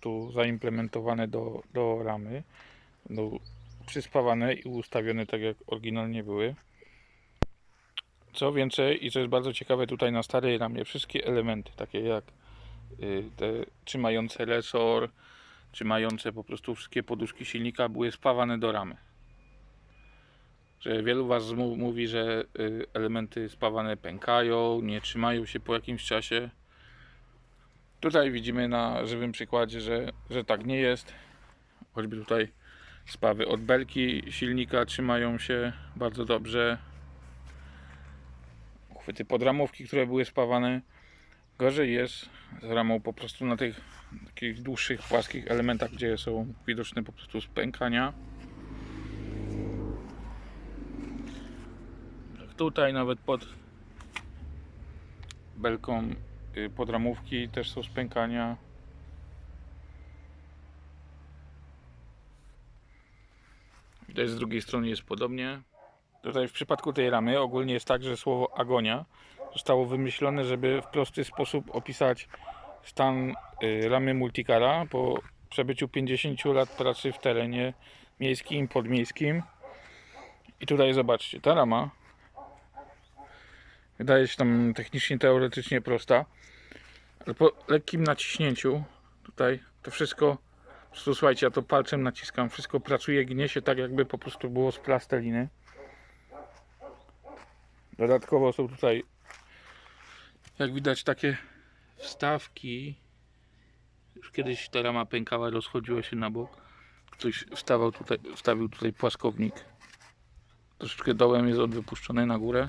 prostu zaimplementowane do, do ramy. Będą przyspawane i ustawione tak jak oryginalnie były. Co więcej, i co jest bardzo ciekawe tutaj na starej ramie, wszystkie elementy, takie jak y, te trzymające resor, trzymające po prostu wszystkie poduszki silnika były spawane do ramy. Że wielu Was mówi, że y, elementy spawane pękają, nie trzymają się po jakimś czasie. Tutaj widzimy na żywym przykładzie, że, że tak nie jest. Choćby tutaj spawy od belki silnika trzymają się bardzo dobrze. Uchwyty podramówki, które były spawane. Gorzej jest z ramą po prostu na tych takich dłuższych, płaskich elementach, gdzie są widoczne po prostu spękania. Tutaj nawet pod belką podramówki też są spękania. Widać z drugiej strony jest podobnie. Tutaj w przypadku tej ramy ogólnie jest tak, że słowo agonia zostało wymyślone, żeby w prosty sposób opisać stan y, ramy multicara po przebyciu 50 lat pracy w terenie miejskim, podmiejskim. I tutaj zobaczcie, ta rama wydaje się tam technicznie, teoretycznie prosta, ale po lekkim naciśnięciu tutaj to wszystko, po prostu słuchajcie, ja to palcem naciskam, wszystko pracuje, gnie się tak jakby po prostu było z plasteliny. Dodatkowo są tutaj, jak widać, takie wstawki. Już kiedyś ta rama pękała, rozchodziła się na bok. Ktoś wstawał tutaj, wstawił tutaj płaskownik. Troszeczkę dołem jest on wypuszczony na górę.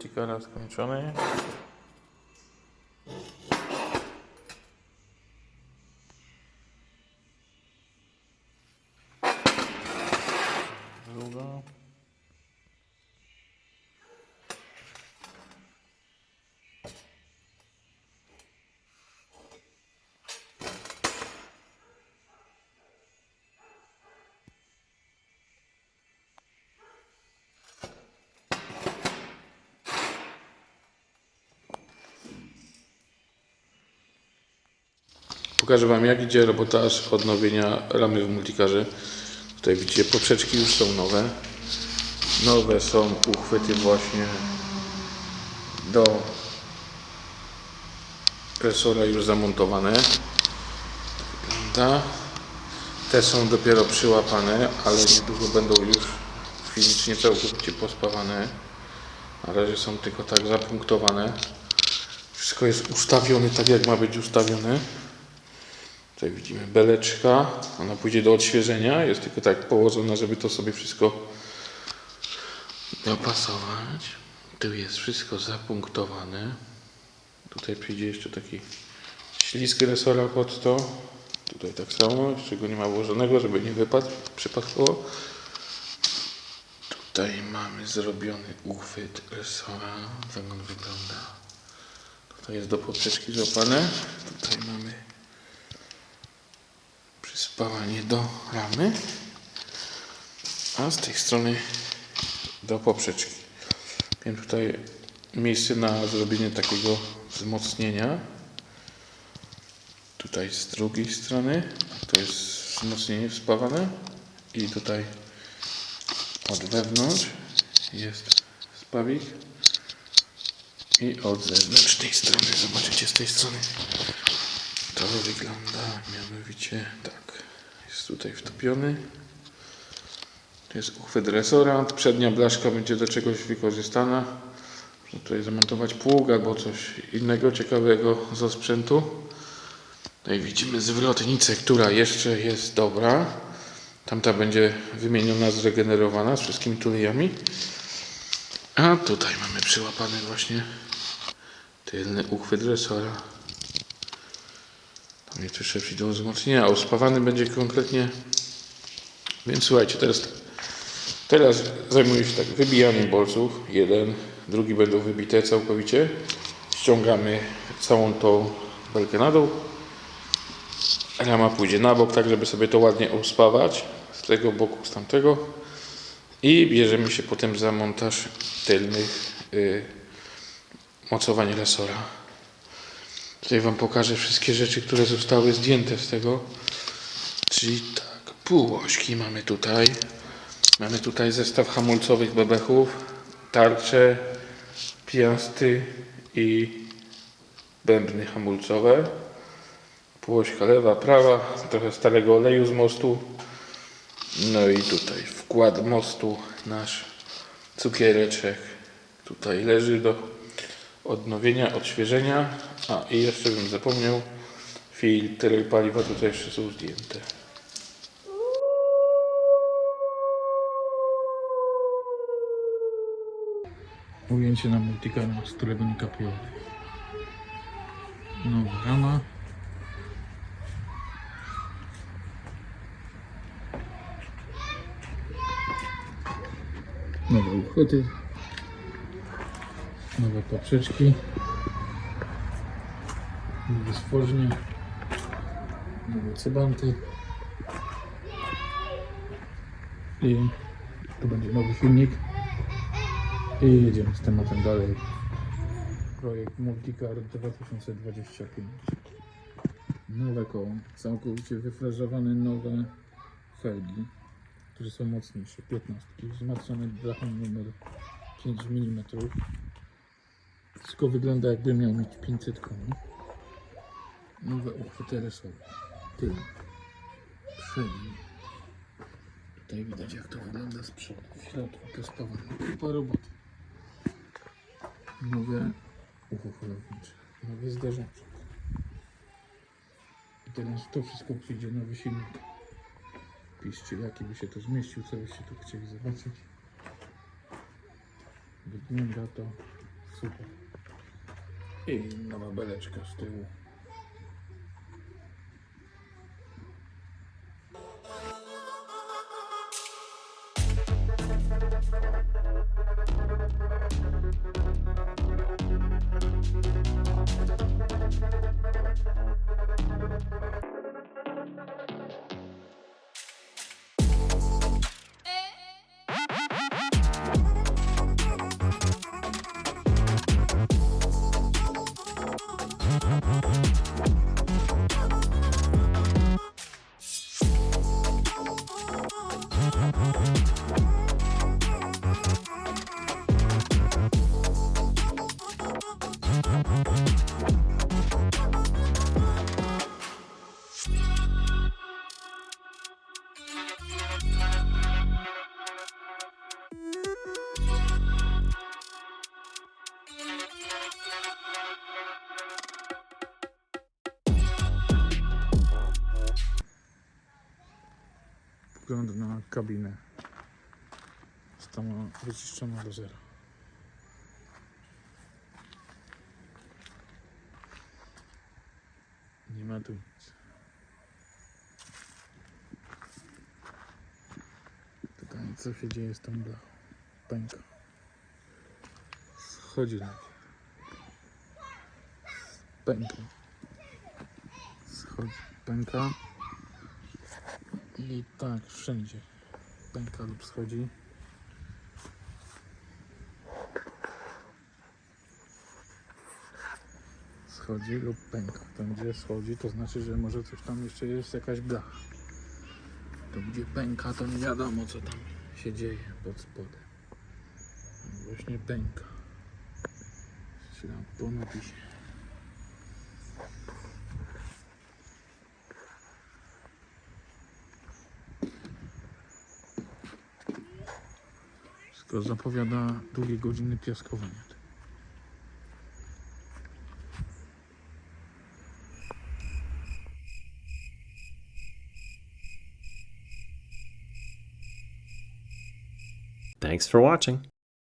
Multicara skończony. Pokażę Wam jak idzie reportaż odnowienia ramy w multikarze. Tutaj widzicie poprzeczki już są nowe. Nowe są uchwyty właśnie do presora już zamontowane. Wygląda. Te są dopiero przyłapane, ale niedługo będą już fizycznie całkowicie pospawane. Na razie są tylko tak zapunktowane. Wszystko jest ustawione tak jak ma być ustawione. Tutaj widzimy beleczka. Ona pójdzie do odświeżenia. Jest tylko tak położona, żeby to sobie wszystko dopasować. Tu jest wszystko zapunktowane. Tutaj przyjdzie jeszcze taki ślisk resora pod to. Tutaj tak samo, jeszcze go nie ma włożonego, żeby nie wypadł przypadkowo. Tutaj mamy zrobiony uchwyt resora. Tak on wygląda. Tutaj jest do poprzeczki złapane. Tutaj mamy przyspawanie do ramy, a z tej strony do poprzeczki. Wiem tutaj miejsce na zrobienie takiego wzmocnienia. Tutaj z drugiej strony to jest wzmocnienie wspawane i tutaj od wewnątrz jest spawik i od zewnętrznej strony, zobaczycie z tej strony to wygląda mianowicie tak. Tutaj wtopiony. To jest uchwyt resora. Przednia blaszka będzie do czegoś wykorzystana. Można tutaj zamontować pług albo coś innego ciekawego ze sprzętu. Tutaj widzimy zwrotnicę, która jeszcze jest dobra. Tamta będzie wymieniona, zregenerowana z wszystkimi tulejami. A tutaj mamy przyłapany właśnie tylny uchwyt resora. Tam jest jeszcze przyjdą wzmocnienia, a uspawany będzie kompletnie. Więc słuchajcie, teraz, teraz zajmuję się tak wybijaniem bolców. Jeden, drugi będą wybite całkowicie. Ściągamy całą tą belkę na dół. Rama pójdzie na bok, tak żeby sobie to ładnie uspawać z tego boku, z tamtego. I bierzemy się potem za montaż tylnych y, mocowań resora. Tutaj Wam pokażę wszystkie rzeczy, które zostały zdjęte z tego. Czyli tak, półośki mamy tutaj. Mamy tutaj zestaw hamulcowych bebechów, tarcze, piasty i bębny hamulcowe. Półośka lewa, prawa, trochę starego oleju z mostu. No i tutaj wkład mostu nasz cukiereczek tutaj leży do odnowienia, odświeżenia. A i jeszcze bym zapomniał, filtry paliwa tutaj jeszcze są zdjęte. Ujęcie na multikamera, z którego nie kapiło. Nowa rama. Nowe uchwyty. Nowe poprzeczki. Nowe cebanty. I tu będzie nowy silnik. I jedziemy z tematem dalej. Projekt Multicar 2025. Nowe koło, całkowicie wyfrażowane nowe felgi, które są mocniejsze, 15, wzmacniane blachą numer 5 mm. Wszystko wygląda jakby miał mieć 500 koni. Nowe uchwyty resowe, tył, przedni. Tutaj widać jak to wygląda z przodu, w środku piastowane, kupa roboty. Nowe ucho holownicze, nowy zderzeczek. I teraz to wszystko przyjdzie nowy silnik. Piszcie jaki by się to zmieścił, co byście tu chcieli zobaczyć. Wygląda to super. I nowa beleczka z tyłu. Wgląd na kabinę. Została wyczyszczona do zera. Nie ma tu nic. Pytanie, co się dzieje z tą blachą? Pęka. Schodzi najpierw. Pęka. Schodzi. Pęka. I tak, wszędzie. Pęka lub schodzi. Schodzi lub pęka. Tam gdzie schodzi, to znaczy, że może coś tam jeszcze jest, jakaś blacha. To gdzie pęka, to nie wiadomo co tam się dzieje pod spodem. Właśnie pęka. Tam po napisie. Tylko zapowiada długie godziny piaskowania. Thanks for watching.